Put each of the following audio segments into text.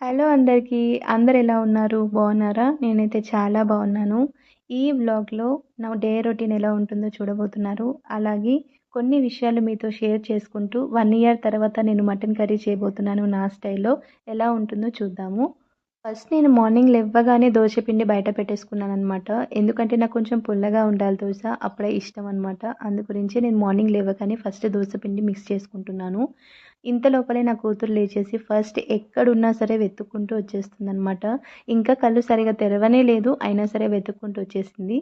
Hello అందరికీ. అందరు ఎలా ఉన్నారు? బాగున్నారా? నేనైతే చాలా బాగున్నాను. ఈ వ్లాగ్లో నా డే రొటీన్ ఎలా ఉంటుందో చూడబోతున్నారు. అలాగే కొన్ని విషయాలు మీతో షేర్ చేసుకుంటూ వన్ ఇయర్ తర్వాత నేను మటన్ కర్రీ చేయబోతున్నాను నా స్టైల్లో. ఎలా ఉంటుందో చూద్దాము. ఫస్ట్ నేను మార్నింగ్ లేవగానే దోశ పిండి బయట పెట్టేసుకున్నాను అనమాట ఎందుకంటే నాకు కొంచెం పుల్లగా ఉండాలి దోశ. అప్పుడే ఇష్టం అనమాట అందు గురించి నేను మార్నింగ్ లేవగానే ఫస్ట్ దోశ పిండి మిక్స్ చేసుకుంటున్నాను. ఇంత లోపలే నా కూతురు లేచేసి ఫస్ట్ ఎక్కడున్నా సరే వెతుక్కుంటూ వచ్చేస్తుంది అనమాట ఇంకా కళ్ళు సరిగా తెరవనే లేదు అయినా సరే వెతుక్కుంటూ వచ్చేసింది.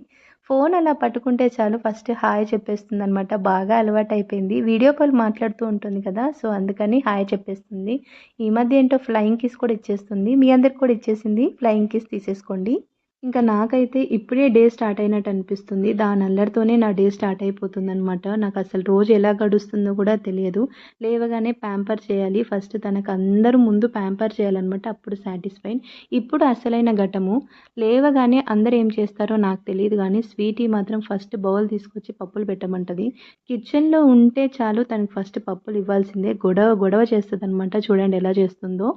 ఫోన్ అలా పట్టుకుంటే చాలు ఫస్ట్ హాయ్ చెప్పేస్తుంది అనమాట బాగా అలవాటు అయిపోయింది వీడియో కాల్ మాట్లాడుతూ ఉంటుంది కదా సో అందుకని హాయ్ చెప్పేస్తుంది. ఈ మధ్య ఏంటో ఫ్లయింగ్ కిస్ కూడా ఇచ్చేస్తుంది. మీ అందరికి కూడా ఇచ్చేసింది. ఫ్లయింగ్ కిస్ తీసేసుకోండి. ఇంకా నాకైతే ఇప్పుడే డే స్టార్ట్ అయినట్టు అనిపిస్తుంది. దాని అల్లరితోనే నా డే స్టార్ట్ అయిపోతుంది అనమాట నాకు అసలు రోజు ఎలా గడుస్తుందో కూడా తెలియదు. లేవగానే ప్యాంపర్ చేయాలి. ఫస్ట్ తనకు అందరూ ముందు ప్యాంపర్ చేయాలన్నమాట. అప్పుడు సాటిస్ఫైడ్ ఇప్పుడు అసలైన ఘటము. లేవగానే అందరు ఏం చేస్తారో నాకు తెలియదు కానీ స్వీటీ మాత్రం ఫస్ట్ బౌల్ తీసుకొచ్చి పప్పులు పెట్టమంటుంది. కిచెన్లో ఉంటే చాలు తనకు ఫస్ట్ పప్పులు ఇవ్వాల్సిందే. గొడవ గొడవ చేస్తుంది అనమాట చూడండి ఎలా చేస్తుందో.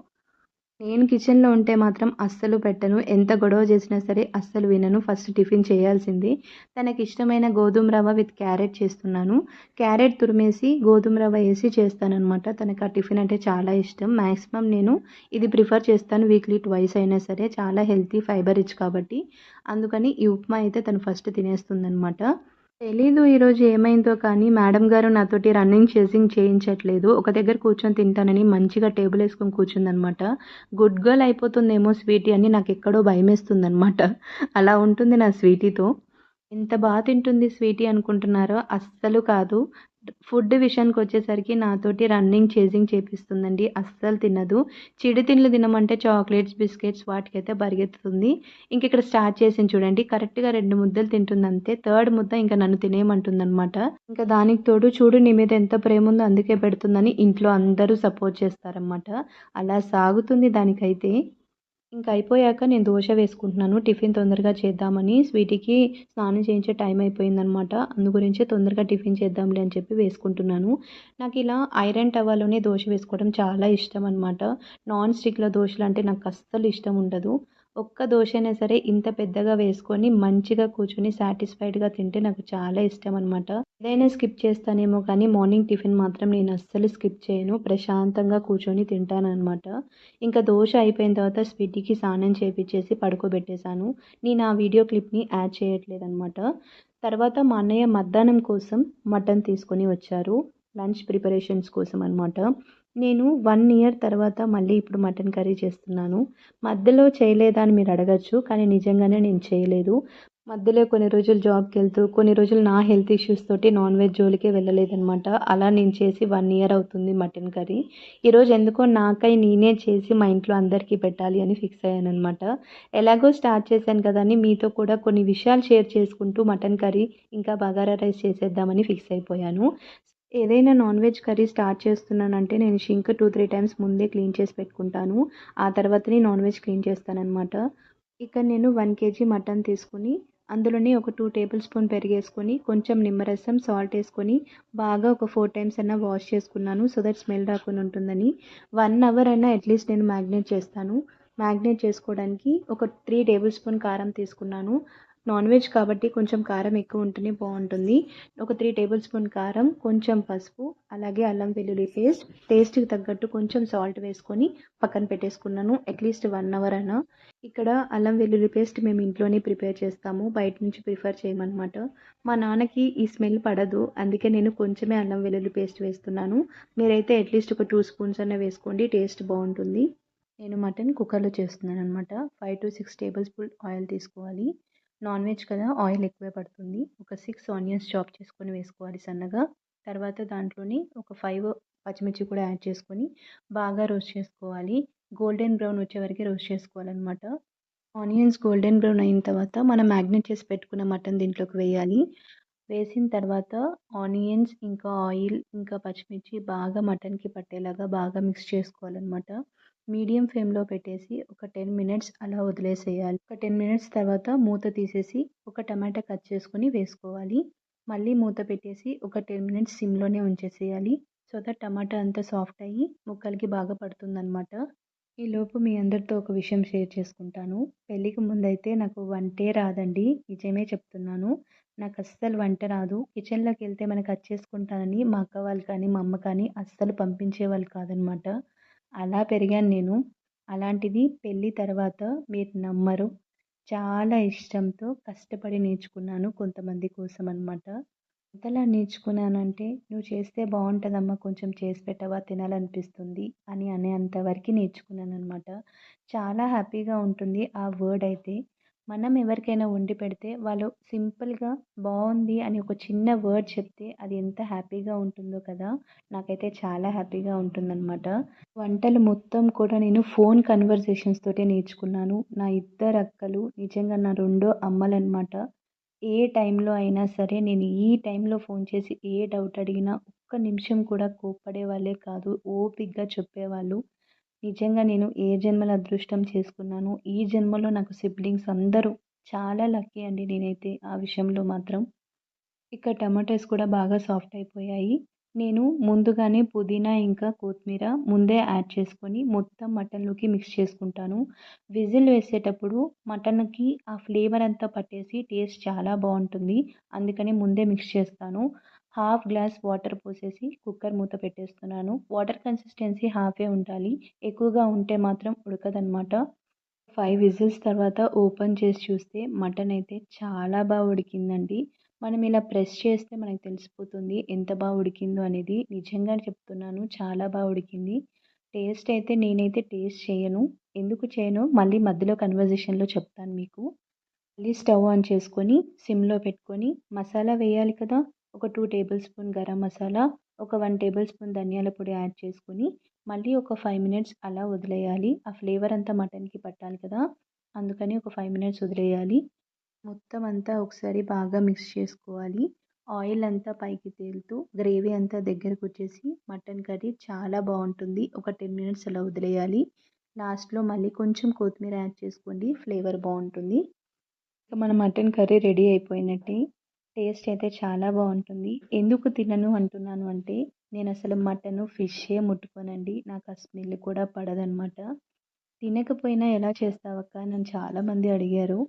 నేను కిచెన్లో ఉంటే మాత్రం అస్సలు పెట్టను. ఎంత గొడవ చేసినా సరే అస్సలు వినను. ఫస్ట్ టిఫిన్ చేయాల్సింది. తనకి ఇష్టమైన గోధుమ రవ్వ విత్ క్యారెట్ చేస్తున్నాను. క్యారెట్ తురిమేసి గోధుమ రవ్వ వేసి చేస్తానమాట తనకు ఆ టిఫిన్ అంటే చాలా ఇష్టం. మ్యాక్సిమం నేను ఇది ప్రిఫర్ చేస్తాను వీక్లీ ట్వైస్ అయినా సరే. చాలా హెల్తీ ఫైబర్ రిచ్ కాబట్టి. అందుకని ఈ ఉప్మా అయితే తను ఫస్ట్ తినేస్తుందనమాట తెలీదు ఈరోజు ఏమైందో కానీ మేడం గారు నాతోటి రన్నింగ్ చేసింగ్ చేయించట్లేదు. ఒక దగ్గర కూర్చొని తింటానని మంచిగా టేబుల్ వేసుకొని కూర్చుందనమాట. గుడ్ గర్ల్ అయిపోతుందేమో స్వీటీ అని నాకు ఎక్కడో భయమేస్తుంది అనమాట అలా ఉంటుంది నా స్వీటీతో. ఎంత బాగా తింటుంది స్వీటీ అనుకుంటున్నారో అస్సలు కాదు. ఫుడ్ విషయానికి వచ్చేసరికి నాతోటి రన్నింగ్ చేజింగ్ చేపిస్తుందండి. అస్సలు తినదు. చిడి తిండ్లు తినమంటే చాక్లెట్స్ బిస్కెట్స్ వాటికైతే పరిగెత్తుతుంది ఇంక ఇక్కడ స్టార్ట్ చేసింది చూడండి. కరెక్ట్గా రెండు ముద్దలు తింటుంది అంతే థర్డ్ ముద్ద ఇంకా నన్ను తినేయమంటుంది అనమాట ఇంకా దానికి తోడు చూడు నీ మీద ఎంత ప్రేమ ఉందో అందుకే పెడుతుందని ఇంట్లో అందరూ సపోర్ట్ చేస్తారనమాట అలా సాగుతుంది దానికైతే. ఇంకా అయిపోయాక నేను దోశ వేసుకుంటున్నాను. టిఫిన్ తొందరగా చేద్దామని స్వీటీకి స్నానం చేయించే టైం అయిపోయిందనమాట అందుగురించే తొందరగా టిఫిన్ చేద్దాంలే అని చెప్పి వేసుకుంటున్నాను. నాకు ఇలా ఐరన్ టవాలోనే దోశ వేసుకోవడం చాలా ఇష్టం అనమాట నాన్ స్టిక్లో దోశలు అంటే నాకు అస్సలు ఇష్టం ఉండదు. ఒక్క దోశ అయినా సరే ఇంత పెద్దగా వేసుకొని మంచిగా కూర్చొని సాటిస్ఫైడ్గా తింటే నాకు చాలా ఇష్టం అనమాట ఏదైనా స్కిప్ చేస్తానేమో కానీ మార్నింగ్ టిఫిన్ మాత్రం నేను అస్సలు స్కిప్ చేయను. ప్రశాంతంగా కూర్చొని తింటానమాట ఇంకా దోశ అయిపోయిన తర్వాత స్వీటీకి స్నానం చేపించేసి పడుకోబెట్టేశాను. నేను ఆ వీడియో క్లిప్ని యాడ్ చేయట్లేదనమాట తర్వాత మా అన్నయ్య మధ్యాహ్నం కోసం మటన్ తీసుకొని వచ్చారు. లంచ్ ప్రిపరేషన్స్ కోసం అనమాట నేను వన్ ఇయర్ తర్వాత మళ్ళీ ఇప్పుడు మటన్ కర్రీ చేస్తున్నాను. మధ్యలో చేయలేదా అని మీరు అడగచ్చు కానీ నిజంగానే నేను చేయలేదు. మధ్యలో కొన్ని రోజులు జాబ్కి వెళ్తూ కొన్ని రోజులు నా హెల్త్ ఇష్యూస్ తోటి నాన్ వెజ్ జోలికే వెళ్ళలేదనమాట అలా నేను చేసి వన్ ఇయర్ అవుతుంది మటన్ కర్రీ. ఈరోజు ఎందుకో నాకై నేనే చేసి మా ఇంట్లో అందరికీ పెట్టాలి అని ఫిక్స్ అయ్యాను అనమాట ఎలాగో స్టార్ట్ చేశాను కదా అని మీతో కూడా కొన్ని విషయాలు షేర్ చేసుకుంటూ మటన్ కర్రీ ఇంకా బగారా రైస్ చేసేద్దామని ఫిక్స్ అయిపోయాను. ఏదైనా నాన్ వెజ్ కర్రీ స్టార్ట్ చేస్తున్నానంటే నేను షింక్ టూ త్రీ టైమ్స్ ముందే క్లీన్ చేసి పెట్టుకుంటాను. ఆ తర్వాతనే నాన్ వెజ్ క్లీన్ చేస్తానన్నమాట. ఇక్కడ నేను వన్ కేజీ మటన్ తీసుకుని అందులోనే ఒక టూ టేబుల్ స్పూన్ పెరిగేసుకొని కొంచెం నిమ్మరసం సాల్ట్ వేసుకొని బాగా ఒక ఫోర్ టైమ్స్ అయినా వాష్ చేసుకున్నాను. సో దట్ స్మెల్ రాకుండా ఉంటుందని. వన్ అవర్ అయినా అట్లీస్ట్ నేను మ్యాగ్నేట్ చేస్తాను. మ్యాగ్నేట్ చేసుకోవడానికి ఒక త్రీ టేబుల్ స్పూన్ కారం తీసుకున్నాను. నాన్ వెజ్ కాబట్టి కొంచెం కారం ఎక్కువ ఉంటేనే బాగుంటుంది. ఒక త్రీ టేబుల్ స్పూన్ కారం కొంచెం పసుపు అలాగే అల్లం వెల్లుల్లి పేస్ట్. టేస్ట్కి తగ్గట్టు కొంచెం సాల్ట్ వేసుకొని పక్కన పెట్టేసుకున్నాను. అట్లీస్ట్ వన్ అవర్ అయినా ఇక్కడ అల్లం వెల్లుల్లి పేస్ట్ మేము ఇంట్లోనే ప్రిపేర్ చేస్తాము. బయట నుంచి ప్రిఫర్ చేయమన్నమాట. మా నాన్నకి ఈ స్మెల్ పడదు. అందుకే నేను కొంచెమే అల్లం వెల్లుల్లి పేస్ట్ వేస్తున్నాను. మీరైతే అట్లీస్ట్ ఒక టూ స్పూన్స్ అన్న వేసుకోండి. టేస్ట్ బాగుంటుంది. నేను మటన్ కుక్కర్లో చేస్తున్నాను అనమాట five to six tablespoon oil తీసుకోవాలి. నాన్ వెజ్ కదా ఆయిల్ ఎక్కువే పడుతుంది. ఒక సిక్స్ ఆనియన్స్ చాప్ చేసుకొని వేసుకోవాలి సన్నగా. తర్వాత దాంట్లోని ఒక ఫైవ్ పచ్చిమిర్చి కూడా యాడ్ చేసుకొని బాగా రోస్ట్ చేసుకోవాలి. గోల్డెన్ బ్రౌన్ వచ్చే వరకు రోస్ట్ చేసుకోవాలన్నమాట. ఆనియన్స్ గోల్డెన్ బ్రౌన్ అయిన తర్వాత మనం మ్యాగ్నెట్ చేసి పెట్టుకున్న మటన్ దీంట్లోకి వేయాలి. వేసిన తర్వాత ఆనియన్స్ ఇంకా ఆయిల్ ఇంకా పచ్చిమిర్చి బాగా మటన్కి పట్టేలాగా బాగా మిక్స్ చేసుకోవాలన్నమాట. మీడియం ఫ్లేమ్లో పెట్టేసి ఒక టెన్ మినిట్స్ అలా వదిలేసేయాలి. ఒక టెన్ మినిట్స్ తర్వాత మూత తీసేసి ఒక టమాటా కట్ చేసుకొని వేసుకోవాలి. మళ్ళీ మూత పెట్టేసి ఒక టెన్ మినిట్స్ సిమ్లోనే ఉంచేసేయాలి. సో దట్ టమాటా అంతా సాఫ్ట్ అయ్యి ముక్కలకి బాగా పడుతుందన్నమాట. ఈలోపు మీ అందరితో ఒక విషయం షేర్ చేసుకుంటాను. పెళ్ళికి ముందైతే నాకు వంటే రాదండి. నిజమే చెప్తున్నాను. నాకు అస్సలు వంట రాదు. కిచెన్లోకి వెళ్తే మనకు వచ్చేసుకుంటానని మా అక్క వాళ్ళు కానీ మా అమ్మ కానీ అస్సలు పంపించేవాళ్ళు కాదనమాట అలా పెరిగాను నేను. అలాంటిది పెళ్ళి తర్వాత మీరు నమ్మరు. చాలా ఇష్టంతో కష్టపడి నేర్చుకున్నాను కొంతమంది కోసం అనమాట ఎంతలా నేర్చుకున్నానంటే నువ్వు చేస్తే బాగుంటుందమ్మా కొంచెం చేసి పెట్టవా తినాలనిపిస్తుంది అని అనేంత వరకు నేర్చుకున్నాను అనమాట చాలా హ్యాపీగా ఉంటుంది ఆ వర్డ్ అయితే. మనం ఎవరికైనా వండి పెడితే వాళ్ళు సింపుల్గా బాగుంది అని ఒక చిన్న వర్డ్ చెప్తే అది ఎంత హ్యాపీగా ఉంటుందో కదా! నాకైతే చాలా హ్యాపీగా ఉంటుందన్నమాట. వంటలు మొత్తం కూడా నేను ఫోన్ కన్వర్జేషన్స్ తోటే నేర్చుకున్నాను. నా ఇద్దరు అక్కలు నిజంగా నా రెండో అమ్మలన్నమాట. ఏ టైంలో అయినా సరే నేను ఈ టైంలో ఫోన్ చేసి ఏ డౌట్ అడిగినా ఒక్క నిమిషం కూడా కోప్పడే వాళ్ళే కాదు ఓపికగా చెప్పేవాళ్ళు. నిజంగా నేను ఏ జన్మల అదృష్టం చేసుకున్నాను ఈ జన్మలో నాకు సిబ్లింగ్స్ అందరూ చాలా లక్కీ అండి నేనైతే ఆ విషయంలో మాత్రం. ఇక టమాటోస్ కూడా బాగా సాఫ్ట్ అయిపోయాయి. నేను ముందుగానే పుదీనా ఇంకా కొత్తిమీర ముందే యాడ్ చేసుకొని మొత్తం మటన్లోకి మిక్స్ చేసుకుంటాను. విజిల్ వేసేటప్పుడు మటన్కి ఆ ఫ్లేవర్ అంతా పట్టేసి టేస్ట్ చాలా బాగుంటుంది. అందుకని ముందే మిక్స్ చేస్తాను. హాఫ్ గ్లాస్ వాటర్ పోసేసి కుక్కర్ మూత పెట్టేస్తున్నాను. వాటర్ కన్సిస్టెన్సీ హాఫే ఉండాలి. ఎక్కువగా ఉంటే మాత్రం ఉడకదనమాట ఫైవ్ విజిల్స్ తర్వాత ఓపెన్ చేసి చూస్తే మటన్ అయితే చాలా బాగా ఉడికిందండి. మనం ఇలా ప్రెస్ చేస్తే మనకు తెలిసిపోతుంది ఎంత బాగా ఉడికిందో అనేది. నిజంగా చెప్తున్నాను చాలా బాగా ఉడికింది. టేస్ట్ అయితే నేనైతే టేస్ట్ చేయను. ఎందుకు చేయను? మళ్ళీ మధ్యలో కన్వర్జేషన్లో చెప్తాను మీకు. మళ్ళీ స్టవ్ ఆన్ చేసుకొని సిమ్లో పెట్టుకొని మసాలా వేయాలి కదా? ఒక two tablespoon garam masala ఒక వన్ టేబుల్ స్పూన్ ధనియాల పొడి యాడ్ చేసుకొని మళ్ళీ ఒక ఫైవ్ మినిట్స్ అలా వదిలేయాలి. ఆ ఫ్లేవర్ అంతా మటన్కి పట్టాలి కదా అందుకని ఒక ఫైవ్ మినిట్స్ వదిలేయాలి. మొత్తం అంతా ఒకసారి బాగా మిక్స్ చేసుకోవాలి. ఆయిల్ అంతా పైకి తేలుతూ గ్రేవీ అంతా దగ్గరకు వచ్చేసి మటన్ కర్రీ చాలా బాగుంటుంది. ఒక టెన్ మినిట్స్ అలా వదిలేయాలి. లాస్ట్లో మళ్ళీ కొంచెం కొత్తిమీర యాడ్ చేసుకోండి ఫ్లేవర్ బాగుంటుంది. ఇక మన మటన్ కర్రీ రెడీ అయిపోయినట్టే. టేస్ట్ అయితే చాలా బాగుంటుంది. ఎందుకు తినను అంటున్నాను అంటే నేను అసలు మటను ఫిషే ముట్టుకోనండి. నాకు ఆ స్మెల్ కూడా పడదనమాట. తినకపోయినా ఎలా చేస్తావక్క? నన్ను చాలామంది అడిగారు.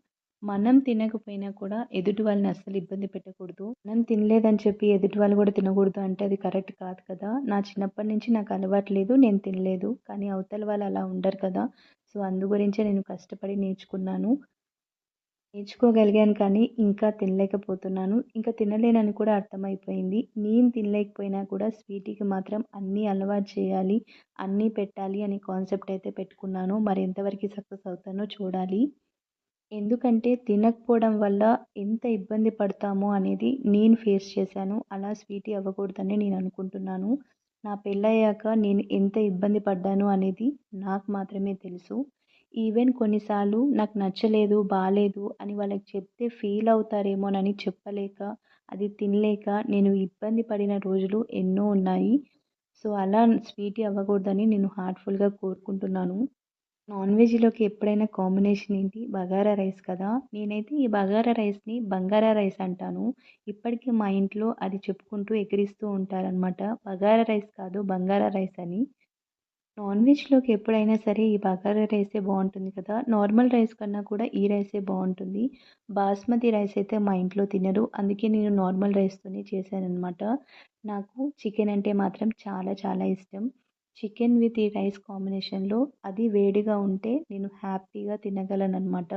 మనం తినకపోయినా కూడా ఎదుటి వాళ్ళని అస్సలు ఇబ్బంది పెట్టకూడదు. మనం తినలేదని చెప్పి ఎదుటి వాళ్ళు కూడా తినకూడదు అంటే అది కరెక్ట్ కాదు కదా. నా చిన్నప్పటి నుంచి నాకు అలవాటు లేదు నేను తినలేదు. కానీ అవతల వాళ్ళు అలా ఉండరు కదా. సో అందు గురించే నేను కష్టపడి నేర్చుకున్నాను. నేర్చుకోగలిగాను కానీ ఇంకా తినలేకపోతున్నాను. ఇంకా తినలేనని కూడా అర్థమైపోయింది. నేను తినలేకపోయినా కూడా స్వీటీకి మాత్రం అన్నీ అలవాటు చేయాలి అన్నీ పెట్టాలి అనే కాన్సెప్ట్ అయితే పెట్టుకున్నాను. మరి ఎంతవరకు సక్సెస్ అవుతానో చూడాలి. ఎందుకంటే తినకపోవడం వల్ల ఎంత ఇబ్బంది పడతామో అనేది నేను ఫేస్ చేశాను. అలా స్వీటీ అవ్వకూడదని నేను అనుకుంటున్నాను. నా పెళ్ళయ్యాక నేను ఎంత ఇబ్బంది పడ్డాను అనేది నాకు మాత్రమే తెలుసు. ఈవెన్ కొన్నిసార్లు నాకు నచ్చలేదు బాగాలేదు అని వాళ్ళకి చెప్తే ఫీల్ అవుతారేమోనని చెప్పలేక అది తినలేక నేను ఇబ్బంది పడిన రోజులు ఎన్నో ఉన్నాయి. సో అలా స్వీట్ అవ్వకూడదని నేను హార్ట్ఫుల్గా కోరుకుంటున్నాను. నాన్ వెజ్లోకి ఎప్పుడైనా కాంబినేషన్ ఏంటి? బగారా రైస్ కదా? నేనైతే ఈ బగారా రైస్ని బంగారా రైస్ అంటాను. ఇప్పటికీ మా ఇంట్లో అది చెప్పుకుంటూ ఎగిరిస్తూ ఉంటారనమాట బగారా రైస్ కాదు బంగారా రైస్ అని. నాన్ వెజ్లోకి ఎప్పుడైనా సరే ఈ బగారా రైసే బాగుంటుంది కదా! నార్మల్ రైస్ కన్నా కూడా ఈ రైసే బాగుంటుంది బాస్మతి రైస్ అయితే మా ఇంట్లో తినరు. అందుకే నేను నార్మల్ రైస్తోనే చేశాననమాట నాకు చికెన్ అంటే మాత్రం చాలా చాలా ఇష్టం. చికెన్ విత్ ఈ రైస్ కాంబినేషన్లో అది వేడిగా ఉంటే నేను హ్యాపీగా తినగలను అనమాట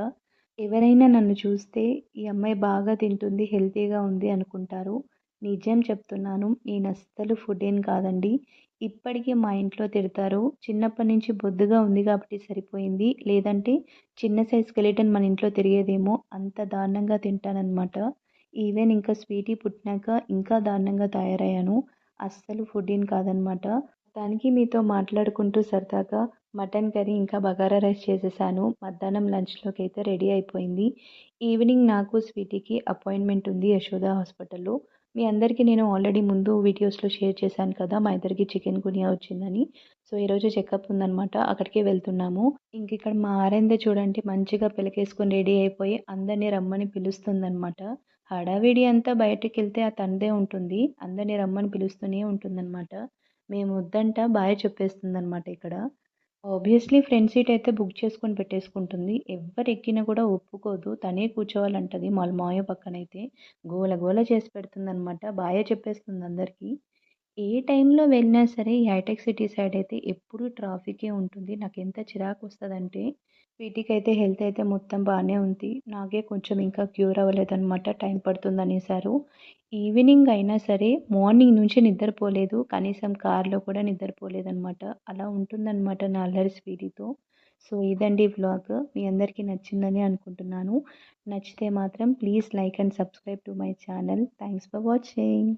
ఎవరైనా నన్ను చూస్తే ఈ అమ్మాయి బాగా తింటుంది హెల్తీగా ఉంది అనుకుంటారు. నిజం చెప్తున్నాను నేను అస్సలు ఫుడ్ ఏం కాదండి. ఇప్పటికీ మా ఇంట్లో తిడతారు చిన్నప్పటి నుంచి బొద్దుగా ఉంది కాబట్టి సరిపోయింది. లేదంటే చిన్న సైజ్ స్కెలిటన్ మన ఇంట్లో తిరిగేదేమో అంత దారుణంగా తింటానన్నమాట. ఈవెన్ ఇంకా స్వీటీ పుట్టినాక ఇంకా దారుణంగా తయారయ్యాను. అస్సలు ఫుడ్ ఏం కాదనమాట దానికి మీతో మాట్లాడుకుంటూ సరదాగా మటన్ కర్రీ ఇంకా బగారా రైస్ చేసేసాను. మధ్యాహ్నం లంచ్లోకి అయితే రెడీ అయిపోయింది. ఈవినింగ్ నాకు స్వీటీకి అపాయింట్మెంట్ ఉంది యశోద హాస్పిటల్లో. మీ అందరికీ నేను ఆల్రెడీ ముందు వీడియోస్లో షేర్ చేశాను కదా మా ఇద్దరికి చికెన్ గునియా వచ్చిందని. సో ఈరోజు చెకప్ ఉందనమాట అక్కడికే వెళ్తున్నాము. ఇంక ఇక్కడ మా ఆరైందే చూడండి మంచిగా పిలకేసుకొని రెడీ అయిపోయి అందరినీ రమ్మని పిలుస్తుందనమాట హడావిడి అంతా బయటికి వెళ్తే ఆ తందే ఉంటుంది. అందరినీ రమ్మని పిలుస్తూనే ఉంటుందన్నమాట. మేము వద్దంట బాయ్ చెప్పేస్తుంది అనమాట ఇక్కడ. ఆబ్వియస్లీ ఫ్రంట్ సీట్ అయితే బుక్ చేసుకొని పెట్టేసుకుంటుంది. ఎవ్వరు ఎక్కినా కూడా ఒప్పుకోదు. తనే కూర్చోవాలంటది వాళ్ళ మాయ పక్కనైతే. గోల గోల చేసి పెడుతుంది అనమాట బాగా చెప్పేస్తుంది అందరికీ. ఏ టైంలో వెళ్ళినా సరే ఈ హైటెక్ సిటీ సైడ్ అయితే ఎప్పుడు ట్రాఫికే ఉంటుంది. నాకు ఎంత చిరాకు వస్తుందంటే వీటికి అయితే హెల్త్ అయితే మొత్తం బాగానే ఉంది. నాకే కొంచెం ఇంకా క్యూర్ అవ్వలేదన్నమాట. టైం పడుతుంది అనేసారు. ఈవినింగ్ అయినా సరే మార్నింగ్ నుంచి నిద్రపోలేదు. కనీసం కార్లో కూడా నిద్రపోలేదన్నమాట. అలా ఉంటుందన్నమాట నా అల్లరి స్వీటీతో సో ఇదండి వ్లాగ్. మీ అందరికీ నచ్చిందని అనుకుంటున్నాను. నచ్చితే మాత్రం please like and subscribe to my channel. Thanks for watching.